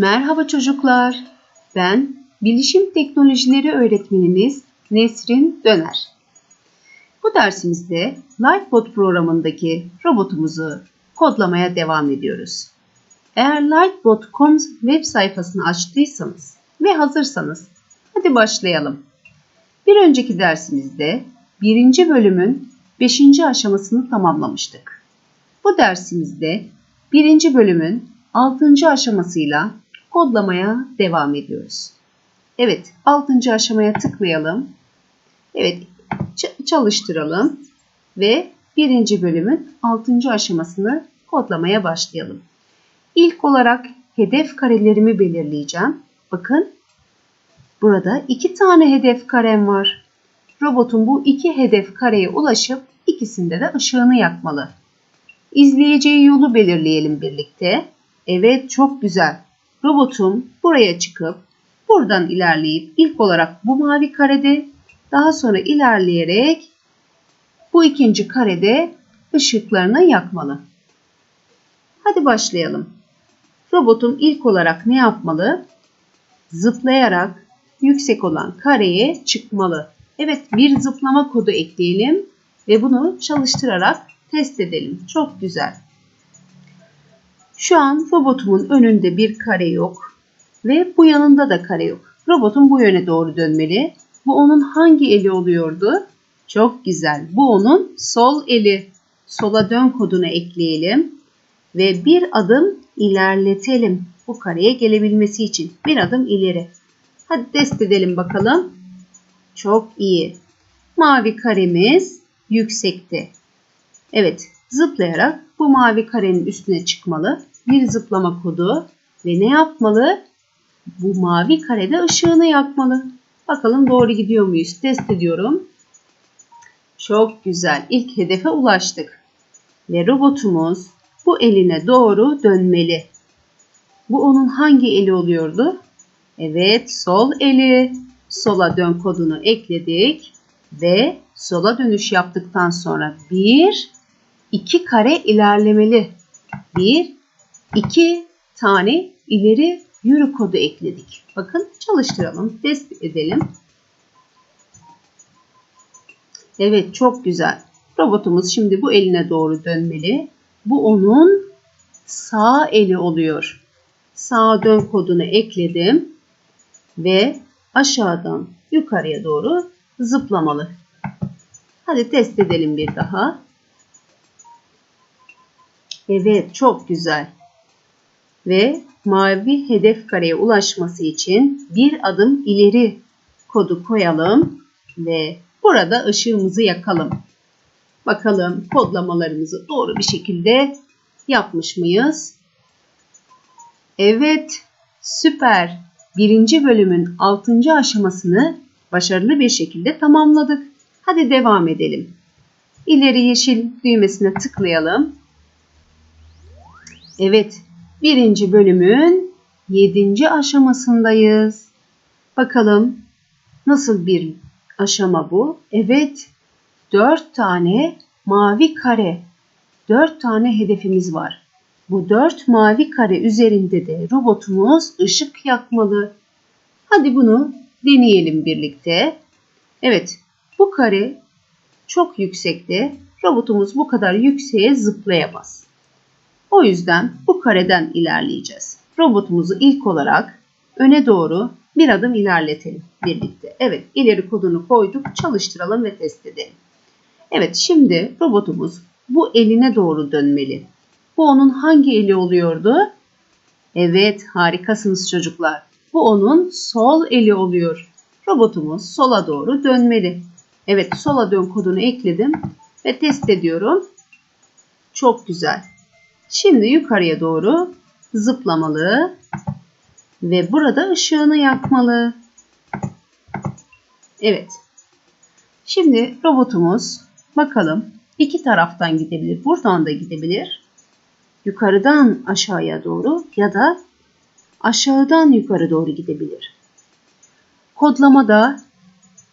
Merhaba çocuklar. Ben Bilişim Teknolojileri öğretmeniniz Nesrin Döner. Bu dersimizde Lightbot programındaki robotumuzu kodlamaya devam ediyoruz. Eğer lightbot.com web sayfasını açtıysanız ve hazırsanız hadi başlayalım. Bir önceki dersimizde birinci bölümün beşinci aşamasını tamamlamıştık. Bu dersimizde birinci bölümün altıncı aşamasıyla kodlamaya devam ediyoruz. Evet, altıncı aşamaya tıklayalım. Evet, çalıştıralım ve birinci bölümün altıncı aşamasını kodlamaya başlayalım. İlk olarak hedef karelerimi belirleyeceğim. Bakın, burada iki tane hedef karem var. Robotun bu iki hedef kareye ulaşıp ikisinde de ışığını yakmalı. İzleyeceği yolu belirleyelim birlikte. Evet, çok güzel. Robotum buraya çıkıp buradan ilerleyip ilk olarak bu mavi karede daha sonra ilerleyerek bu ikinci karede ışıklarını yakmalı. Hadi başlayalım. Robotum ilk olarak ne yapmalı? Zıplayarak yüksek olan kareye çıkmalı. Evet bir zıplama kodu ekleyelim ve bunu çalıştırarak test edelim. Çok güzel. Şu an robotumun önünde bir kare yok ve bu yanında da kare yok. Robotun bu yöne doğru dönmeli. Bu onun hangi eli oluyordu? Çok güzel. Bu onun sol eli. Sola dön kodunu ekleyelim ve bir adım ilerletelim. Bu kareye gelebilmesi için bir adım ileri. Hadi test edelim bakalım. Çok iyi. Mavi karemiz yüksekte. Evet, zıplayarak bu mavi karenin üstüne çıkmalı. Bir zıplama kodu ve ne yapmalı? Bu mavi karede ışığını yakmalı. Bakalım doğru gidiyor muyuz? Test ediyorum. Çok güzel. İlk hedefe ulaştık. Ve robotumuz bu eline doğru dönmeli. Bu onun hangi eli oluyordu? Evet, sol eli. Sola dön kodunu ekledik ve sola dönüş yaptıktan sonra bir, iki kare ilerlemeli. Bir, iki tane ileri yürü kodu ekledik. Bakın çalıştıralım, test edelim. Evet çok güzel. Robotumuz şimdi bu eline doğru dönmeli. Bu onun sağ eli oluyor. Sağa dön kodunu ekledim ve aşağıdan yukarıya doğru zıplamalı. Hadi test edelim bir daha. Evet çok güzel. Ve mavi hedef kareye ulaşması için bir adım ileri kodu koyalım ve burada ışığımızı yakalım. Bakalım kodlamalarımızı doğru bir şekilde yapmış mıyız? Evet, süper. Birinci bölümün altıncı aşamasını başarılı bir şekilde tamamladık. Hadi devam edelim. İleri yeşil düğmesine tıklayalım. Evet, birinci bölümün yedinci aşamasındayız. Bakalım nasıl bir aşama bu? Evet, dört tane mavi kare, dört tane hedefimiz var. Bu dört mavi kare üzerinde de robotumuz ışık yakmalı. Hadi bunu deneyelim birlikte. Evet, bu kare çok yüksekte. Robotumuz bu kadar yükseğe zıplayamaz. O yüzden bu kareden ilerleyeceğiz. Robotumuzu ilk olarak öne doğru bir adım ilerletelim birlikte. Evet ileri kodunu koyduk çalıştıralım ve test edelim. Evet şimdi robotumuz bu eline doğru dönmeli. Bu onun hangi eli oluyordu? Evet harikasınız çocuklar. Bu onun sol eli oluyor. Robotumuz sola doğru dönmeli. Evet sola dön kodunu ekledim ve test ediyorum. Çok güzel. Şimdi yukarıya doğru zıplamalı ve burada ışığını yakmalı. Evet. Şimdi robotumuz bakalım iki taraftan gidebilir. Buradan da gidebilir. Yukarıdan aşağıya doğru ya da aşağıdan yukarı doğru gidebilir. Kodlamada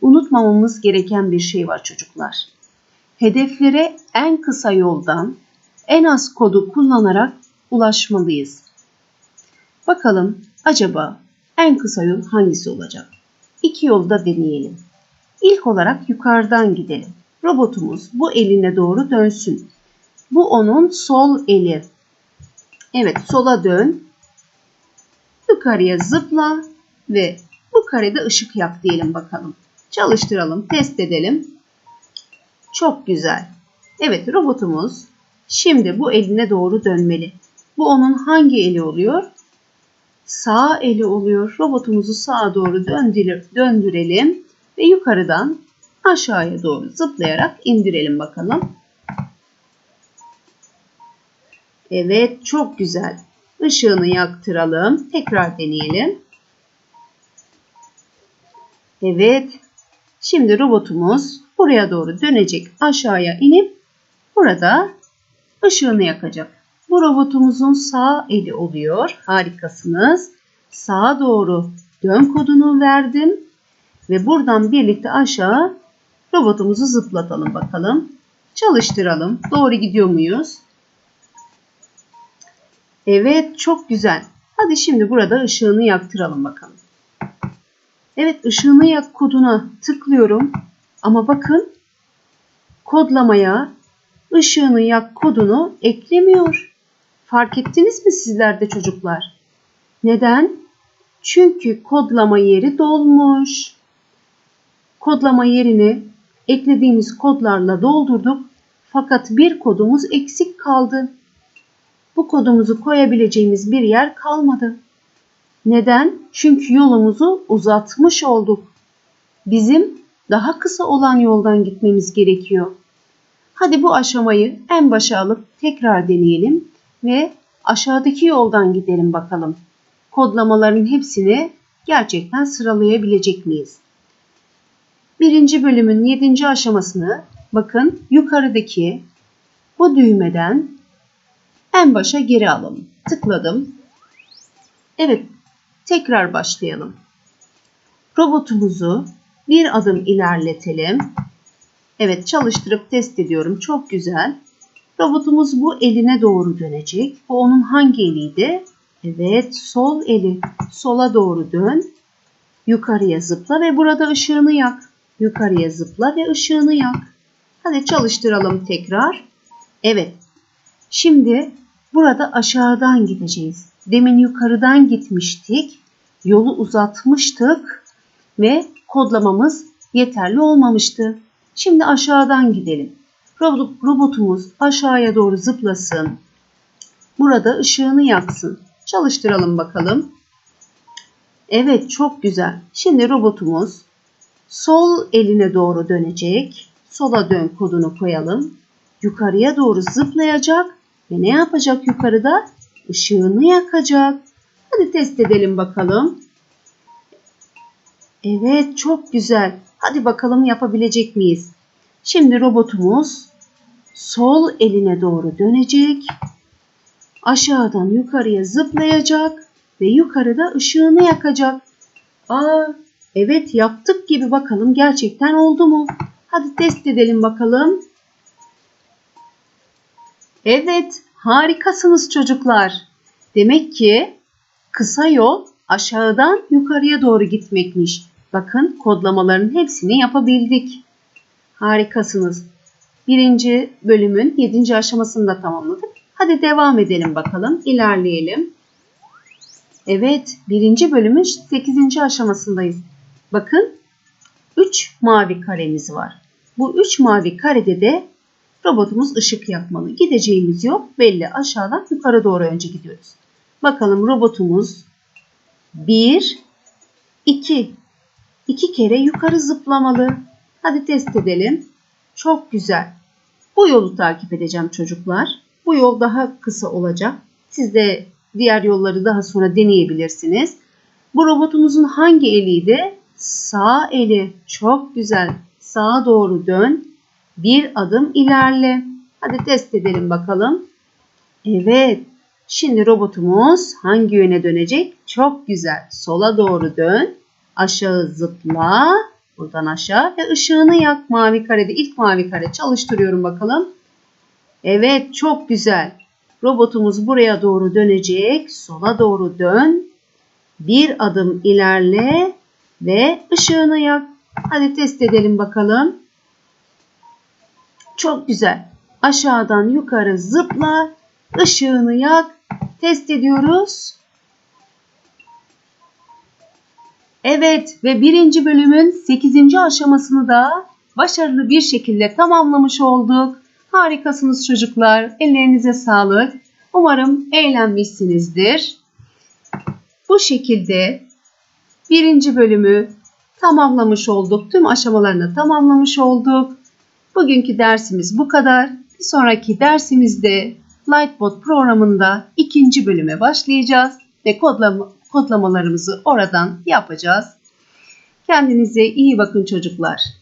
unutmamamız gereken bir şey var çocuklar. Hedeflere en kısa yoldan en az kodu kullanarak ulaşmalıyız. Bakalım acaba en kısa yol hangisi olacak? İki yolu da deneyelim. İlk olarak yukarıdan gidelim. Robotumuz bu eline doğru dönsün. Bu onun sol eli. Evet sola dön. Yukarıya zıpla ve bu karede ışık yak diyelim bakalım. Çalıştıralım, test edelim. Çok güzel. Evet robotumuz şimdi bu eline doğru dönmeli. Bu onun hangi eli oluyor? Sağ eli oluyor. Robotumuzu sağa doğru döndürelim ve yukarıdan aşağıya doğru zıplayarak indirelim bakalım. Evet çok güzel. Işığını yaktıralım. Tekrar deneyelim. Evet. Şimdi robotumuz buraya doğru dönecek. Aşağıya inip burada ışığını yakacak. Bu robotumuzun sağ eli oluyor. Harikasınız. Sağa doğru dön kodunu verdim. Ve buradan birlikte aşağı robotumuzu zıplatalım bakalım. Çalıştıralım. Doğru gidiyor muyuz? Evet çok güzel. Hadi şimdi burada ışığını yaktıralım bakalım. Evet ışığını yak koduna tıklıyorum. Ama bakın kodlamaya ışığını yak kodunu eklemiyor. Fark ettiniz mi sizler de çocuklar? Neden? Çünkü kodlama yeri dolmuş. Kodlama yerini eklediğimiz kodlarla doldurduk. Fakat bir kodumuz eksik kaldı. Bu kodumuzu koyabileceğimiz bir yer kalmadı. Neden? Çünkü yolumuzu uzatmış olduk. Bizim daha kısa olan yoldan gitmemiz gerekiyor. Hadi bu aşamayı en başa alıp tekrar deneyelim ve aşağıdaki yoldan gidelim bakalım. Kodlamaların hepsini gerçekten sıralayabilecek miyiz? Birinci bölümün yedinci aşamasını bakın yukarıdaki bu düğmeden en başa geri alalım. Tıkladım. Evet tekrar başlayalım. Robotumuzu bir adım ilerletelim. Evet çalıştırıp test ediyorum. Çok güzel. Robotumuz bu eline doğru dönecek. Bu onun hangi eliydi? Evet sol eli. Sola doğru dön. Yukarıya zıpla ve burada ışığını yak. Yukarıya zıpla ve ışığını yak. Hadi çalıştıralım tekrar. Evet. Şimdi burada aşağıdan gideceğiz. Demin yukarıdan gitmiştik. Yolu uzatmıştık ve kodlamamız yeterli olmamıştı. Şimdi aşağıdan gidelim. Robotumuz aşağıya doğru zıplasın. Burada ışığını yaksın. Çalıştıralım bakalım. Evet çok güzel. Şimdi robotumuz sol eline doğru dönecek. Sola dön kodunu koyalım. Yukarıya doğru zıplayacak ve ne yapacak yukarıda? Işığını yakacak. Hadi test edelim bakalım. Evet çok güzel. Hadi bakalım yapabilecek miyiz? Şimdi robotumuz sol eline doğru dönecek. Aşağıdan yukarıya zıplayacak ve yukarıda ışığını yakacak. Aa, evet yaptık gibi bakalım gerçekten oldu mu? Hadi test edelim bakalım. Evet, harikasınız çocuklar. Demek ki kısa yol aşağıdan yukarıya doğru gitmekmiş. Bakın kodlamaların hepsini yapabildik. Harikasınız. Birinci bölümün yedinci aşamasını da tamamladık. Hadi devam edelim bakalım. İlerleyelim. Evet, birinci bölümün sekizinci aşamasındayız. Bakın, üç mavi karemiz var. Bu üç mavi karede de robotumuz ışık yakmalı. Gideceğimiz yol belli. Aşağıdan yukarı doğru önce gidiyoruz. Bakalım robotumuz 1, 2. 2 kere yukarı zıplamalı. Hadi test edelim. Çok güzel. Bu yolu takip edeceğim çocuklar. Bu yol daha kısa olacak. Siz de diğer yolları daha sonra deneyebilirsiniz. Bu robotumuzun hangi eliydi? Sağ eli. Çok güzel. Sağa doğru dön. Bir adım ilerle. Hadi test edelim bakalım. Evet. Şimdi robotumuz hangi yöne dönecek? Çok güzel. Sola doğru dön. Aşağı zıpla. Buradan aşağı ve ışığını yak mavi karede. ilk mavi kare çalıştırıyorum bakalım. Evet çok güzel. Robotumuz buraya doğru dönecek. Sola doğru dön. Bir adım ilerle ve ışığını yak. Hadi test edelim bakalım. Çok güzel. Aşağıdan yukarı zıpla, ışığını yak. Test ediyoruz. Evet ve birinci bölümün 8. aşamasını da başarılı bir şekilde tamamlamış olduk. Harikasınız çocuklar. Ellerinize sağlık. Umarım eğlenmişsinizdir. Bu şekilde birinci bölümü tamamlamış olduk. Tüm aşamalarını tamamlamış olduk. Bugünkü dersimiz bu kadar. Bir sonraki dersimizde Lightbot programında ikinci bölüme başlayacağız ve kodlama, kodlamalarımızı oradan yapacağız. Kendinize iyi bakın çocuklar.